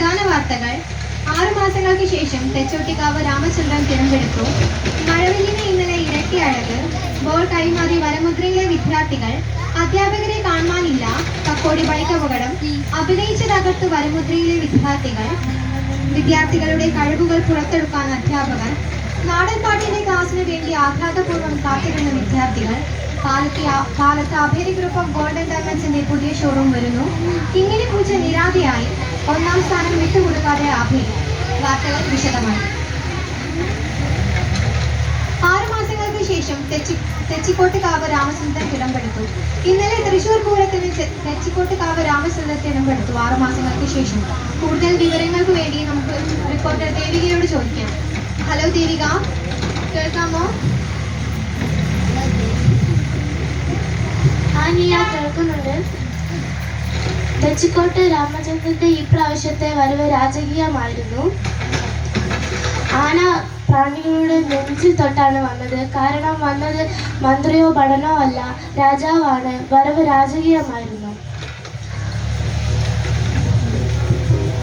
പ്രധാന വാർത്തകൾ. ആറു മാസങ്ങൾക്ക് ശേഷം തെച്ചോട്ടിക്കാവ് രാമചന്ദ്രൻ തിരഞ്ഞെടുത്തു. മഴവില്ലിന് ഇന്നലെ ഇരട്ടി അഴക് ബോൾ കൈമാറി വരമുദ്രയിലെ വിദ്യാർത്ഥികൾ. അധ്യാപകരെ കാണാനില്ല കക്കോടി ബൈക്ക് അഭിനയിച്ച് തകർത്ത് വരമുദ്രയിലെ വിദ്യാർത്ഥികൾ. വിദ്യാർത്ഥികളുടെ കഴിവുകൾ പുറത്തെടുക്കാൻ അധ്യാപകർ നാടൻ പാട്ടിന്റെ ക്ലാസ്സിന് വേണ്ടി ആഹ്ലാദപൂർവം കാത്തിരുന്ന വിദ്യാർത്ഥികൾ. കാലത്ത് ആ- കാലത്ത് അഭേരി ഗ്രൂപ്പ് ഓഫ് ഗോൾഡൻ ഡയമണ്ട്സിന്റെ പുതിയ ഷോറൂം വരുന്നു. കിങ്ങിണി പൂച്ച നിരാതയായി. ഒന്നാം സ്ഥാനം വിട്ടുകൊടുക്കാതെ അഭി വാർത്തകൾ വിശദമായി. ആറു മാസങ്ങൾക്ക് ശേഷം തെച്ചി തെച്ചിക്കോട്ടുകാവ് രാമചന്ദ്രൻ ഇടംപെടുത്തു ഇന്നലെ തൃശൂർ പൂരത്തിന് തെച്ചിക്കോട്ടുകാവ് രാമചന്ദ്രത്തെ ഇടംപെടുത്തു ആറു മാസങ്ങൾക്ക് ശേഷം. കൂടുതൽ വിവരങ്ങൾക്ക് വേണ്ടി നമുക്ക് റിപ്പോർട്ടർ ദേവികയോട് ചോദിക്കാം. ഹലോ ദേവിക. കേൾക്കാമോ? ആ നീ കേൾക്കുന്നുണ്ട്. തെച്ചിക്കോട്ട് രാമചന്ദ്രന്റെ ഈ പ്രാവശ്യത്തെ വരവ് രാജകീയമായിരുന്നു. ആന പ്രാണികളുടെ നെഞ്ചിൽ തൊട്ടാണ് വന്നത്. കാരണം വന്നത് മന്ത്രിയോ ഭടനോ അല്ല രാജാവാണ്. വരവ് രാജകീയമായിരുന്നു.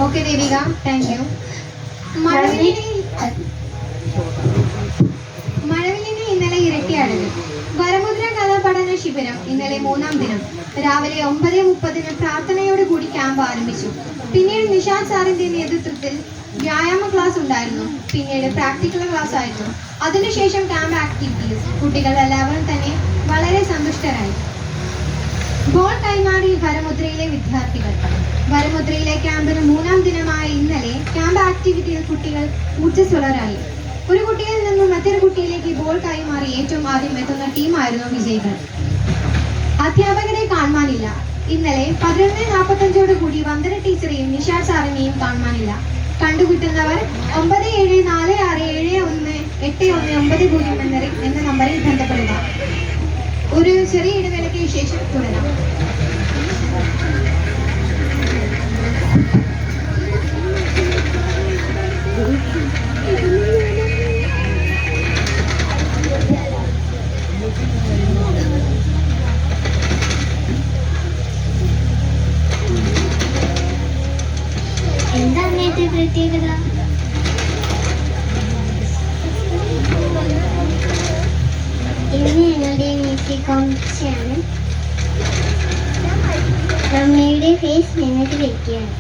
ഓക്കെ ദേവിക താങ്ക് യു മഴവില്ലിനെ ഇന്നലെ ഇരട്ടിയാണ് വരമുദ്ര കഥാപഠന ശിബിരം. ഇന്നലെ മൂന്നാം ദിനം. രാവിലെ ഒമ്പത് മുപ്പതിന് പ്രാർത്ഥനയോട് കൂടി ക്യാമ്പ് ആരംഭിച്ചു. പിന്നീട് നിഷാദ് സാറിന്റെ നേതൃത്വത്തിൽ വ്യായാമ ക്ലാസ് ഉണ്ടായിരുന്നു. പിന്നീട് പ്രാക്ടിക്കൽ ക്ലാസ് ആയിരുന്നു. അതിനുശേഷം ക്യാമ്പ് ആക്ടിവിറ്റീസ് കുട്ടികൾ എല്ലാവരും തന്നെ വളരെ സന്തുഷ്ടരായി. ബോൾ കൈമാറി വരമുദ്രയിലെ വിദ്യാർത്ഥികൾ. വരമുദ്രയിലെ ക്യാമ്പിന് മൂന്നാം ദിനമായ ഇന്നലെ ക്യാമ്പ് ആക്ടിവിറ്റിയിൽ കുട്ടികൾ ഊർജസ്വലരായി. ഒരു കുട്ടിയിൽ നിന്നും മറ്റൊരു കുട്ടിയിലേക്ക് ബോൾ കൈമാറി ഏറ്റവും ആദ്യം എത്തുന്ന ടീമായിരുന്നു വിജയികൾ. അധ്യാപകരെ കാണാനില്ല ഇന്നലെ പതിനൊന്ന് നാൽപ്പത്തഞ്ചോട് കൂടി വന്ദന ടീച്ചറെയും നിഷാ സാറിനെയും കാണാനില്ല കണ്ടുകിട്ടുന്നവർ ഒമ്പത് ഏഴ് നാല് ആറ് ഏഴ് ഒന്ന് എട്ട് ഒന്ന് ഒമ്പത് പൂജ്യം എന്ന എന്ന നമ്പറിൽ ബന്ധപ്പെടുക. ഒരു ചെറിയ ഇടവേളയ്ക്ക് ശേഷം തുടരാം. കോമ്പറ്റീഷനാണ് നമ്മയുടെ ഫേസ് ഞങ്ങൾക്ക് വെക്കുകയാണ്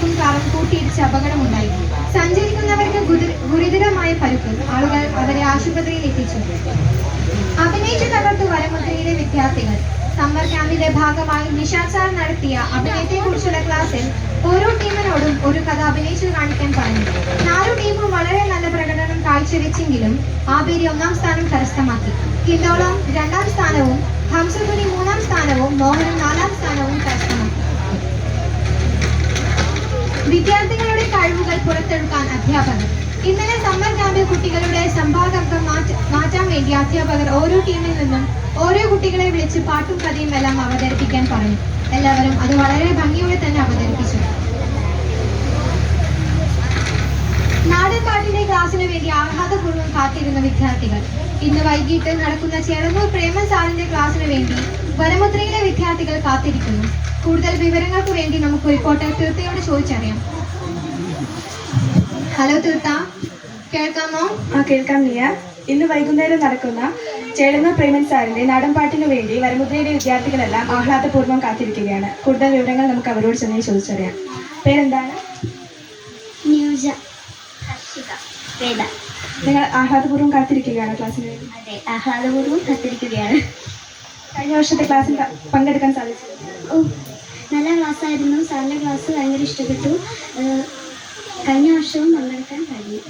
ബൈക്കും കാറും കൂട്ടിയിടിച്ച് അപകടമുണ്ടായി. സഞ്ചരിക്കുന്നവർക്ക് ഗുരുതരമായ പരുക്ക് ആളുകൾ അവരെ ആശുപത്രിയിൽ എത്തിച്ചു. അഭിനയിച്ചു തകർത്തു വരമുദ്രയിലെ വിദ്യാർത്ഥികൾ. സമ്മർ ക്യാമ്പിന്റെ ഭാഗമായി സാർ നടത്തിയ അഭിനയത്തെക്കുറിച്ചുള്ള ക്ലാസ്സിൽ ഓരോ ടീമിനോടും ഒരു കഥ അഭിനയിച്ചു കാണിക്കാൻ പറഞ്ഞു. നാലു ടീമും വളരെ നല്ല പ്രകടനം കാഴ്ചവെച്ചെങ്കിലും ആബേരി ഒന്നാം സ്ഥാനം കരസ്ഥമാക്കി. കിന്തോളം രണ്ടാം സ്ഥാനവും ഹംസപുരി മൂന്നാം സ്ഥാനവും മോഹനും നാലാം സ്ഥാനവും കരസ്ഥമാക്കി. വിദ്യാർത്ഥികളുടെ കഴിവുകൾ പുറത്തെടുക്കാൻ അധ്യാപകർ. ഇന്നലെ സമ്മർ ക്യാമ്പിൽ കുട്ടികളുടെ സമ്പാദകം മാറ്റ- മാറ്റാൻ വേണ്ടി അധ്യാപകർ ഓരോ ടീമിൽ നിന്നും ഓരോ കുട്ടികളെ വിളിച്ച് പാട്ടും കഥയും എല്ലാം അവതരിപ്പിക്കാൻ പറഞ്ഞു. എല്ലാവരും അത് വളരെ ഭംഗിയോടെ തന്നെ അവതരിപ്പിച്ചു. നാടൻ പാട്ടിന്റെ ക്ലാസ്സിന് വേണ്ടി ആഹ്ലാദപൂർവം കാത്തിരുന്ന വിദ്യാർത്ഥികൾ. ഇന്ന് വൈകിട്ട് നടക്കുന്ന ചേളന്നൂർ പ്രേമൻ സാറിന്റെ ക്ലാസ്സിന് വേണ്ടി വരമുദ്രയിലെ വിദ്യാർത്ഥികൾ കാത്തിരിക്കുന്നു. കൂടുതൽ വിവരങ്ങൾക്ക് വേണ്ടി നമുക്ക് റിപ്പോർട്ടർ തീർത്ഥയോട് ചോദിച്ചറിയാം. ഹലോ തീർത്ഥ. കേൾക്കാമോ? ആ കേൾക്കാം നിയ ഇന്ന് വൈകുന്നേരം നടക്കുന്ന ചേളന്നൂർ പ്രേമൻ സാറിന്റെ നാടൻപാട്ടിനു വേണ്ടി വരമുദ്രയുടെ വിദ്യാർത്ഥികളെല്ലാം ആഹ്ലാദപൂർവം കാത്തിരിക്കുകയാണ്. കൂടുതൽ വിവരങ്ങൾ നമുക്ക് അവരോട് ചെന്ന് ചോദിച്ചറിയാം. പേരെന്താണ്? ന്യൂജ. വേദ. നിങ്ങൾ ആഹ്ലാദപൂർവം കാത്തിരിക്കുകയാണ് ക്ലാസ്സിന് വേണ്ടി? അതെ ആഹ്ലാദപൂർവം കാത്തിരിക്കുകയാണ്. കഴിഞ്ഞ വർഷത്തെ ക്ലാസ്സിൽ പങ്കെടുക്കാൻ സാധിച്ചു. ഓ നല്ല ക്ലാസ് ആയിരുന്നു സാറിന്റെ ക്ലാസ് ഭയങ്കര ഇഷ്ടപ്പെട്ടു. കഴിഞ്ഞ വർഷവും പങ്കെടുക്കാൻ കഴിഞ്ഞു.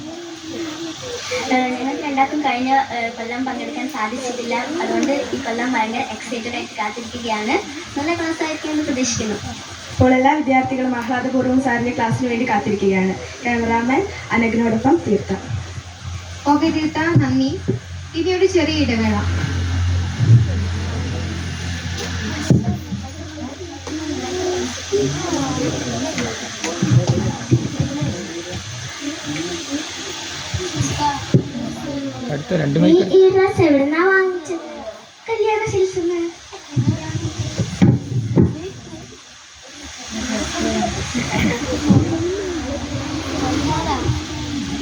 ഞങ്ങൾക്ക് രണ്ടാൾക്കും കഴിഞ്ഞ കൊല്ലം പങ്കെടുക്കാൻ സാധിച്ചിട്ടില്ല. അതുകൊണ്ട് ഈ കൊല്ലം ഭയങ്കര എക്സൈറ്റഡ് ആയിട്ട് കാത്തിരിക്കുകയാണ്. നല്ല ക്ലാസ് ആയിരിക്കുമെന്ന് പ്രതീക്ഷിക്കുന്നു. ഇപ്പോൾ എല്ലാ വിദ്യാർത്ഥികളും ആഹ്ലാദപൂർവം സാറിന്റെ ക്ലാസ്സിന് വേണ്ടി കാത്തിരിക്കുകയാണ്. ക്യാമറാമാൻ അനഗ്നോടൊപ്പം തീർത്ഥ ഓക്കെ തീർത്ഥ നന്ദി. ഇനി ഒരു ചെറിയ ഇടവേള. അടുത്ത രണ്ട് ഈ ഡ്രസ് എവിടുന്നാ വാങ്ങിച്ചത് കല്യാണ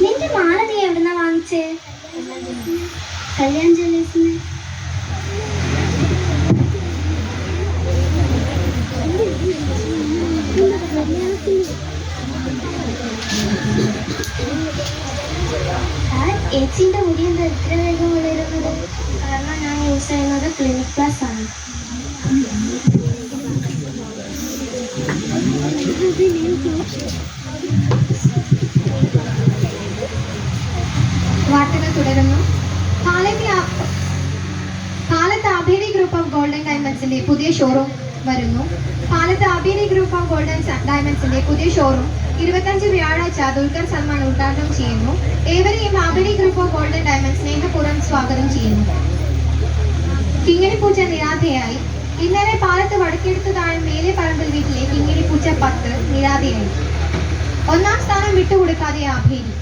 നിന്റെ മാല നീ എവിടുന്നാ വാങ്ങിച്ചേ? കല്യാൺ ജ്വല്ലേഴ്സിന്ന് ഏച്ചിന്റെ മുടി എന്താ ഇത്ര വേഗം വളരുന്നത്? കാരണം ഞാൻ യൂസ് ചെയ്യുന്നത് ക്ലിനിക് പ്ലസ് ആണ്. വാർത്തകൾ തുടരുന്നു. കാലത്തെ ആ- കാലത്ത് ഗ്രൂപ്പ് ഓഫ് ഗോൾഡൻ ഡയമണ്ട്സിന്റെ പുതിയ ഷോറൂം വരുന്നു. കാലത്ത് അബേരി ഗ്രൂപ്പ് ഓഫ് ഗോൾഡൻ ഡയമണ്ട്സിന്റെ പുതിയ ഷോറൂം ഇരുപത്തഞ്ച് വ്യാഴാഴ്ച ദുൽഖർ സൽമാൻ ഉദ്ഘാടനം ചെയ്യുന്നു. ഏവരെയും Abari group of golden diamond സ്നേഹപൂർവം സ്വാഗതം ചെയ്യുന്നു. കിങ്ങിണിപ്പൂച്ച നിരാധയായി. ഇന്നലെ പാലത്ത് വടക്കെടുത്ത് താഴെ മേലെ പറമ്പിൽ വീട്ടിലെ കിങ്ങിണിപ്പൂച്ച പത്ത് നിരാധയായി. ഒന്നാം സ്ഥാനം വിട്ടുകൊടുക്കാതെ ആഭേരി.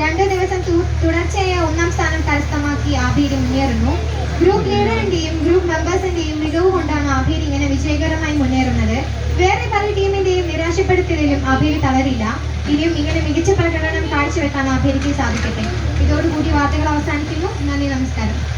രണ്ട് ദിവസം തുടർച്ചയായ ഒന്നാം സ്ഥാനം കരസ്ഥമാക്കി ആഭേരി മുന്നേറുന്നു. ഗ്രൂപ്പ് ലീഡറിന്റെയും ഗ്രൂപ്പ് മെമ്പേഴ്സിന്റെയും മികവ് കൊണ്ടാണ് ആഭേരി ഇങ്ങനെ വിജയകരമായി മുന്നേറുന്നത്. വേറെ പല ടീമിന്റെയും നിരാശപ്പെടുത്തലിലും ആഭേരി തളരില്ല. ഇനിയും ഇങ്ങനെ മികച്ച പ്രകടനം കാഴ്ചവെക്കാൻ ആഭേരിക്ക് സാധിക്കട്ടെ. ഇതോടുകൂടി വാർത്തകൾ അവസാനിക്കുന്നു. നന്ദി നമസ്കാരം.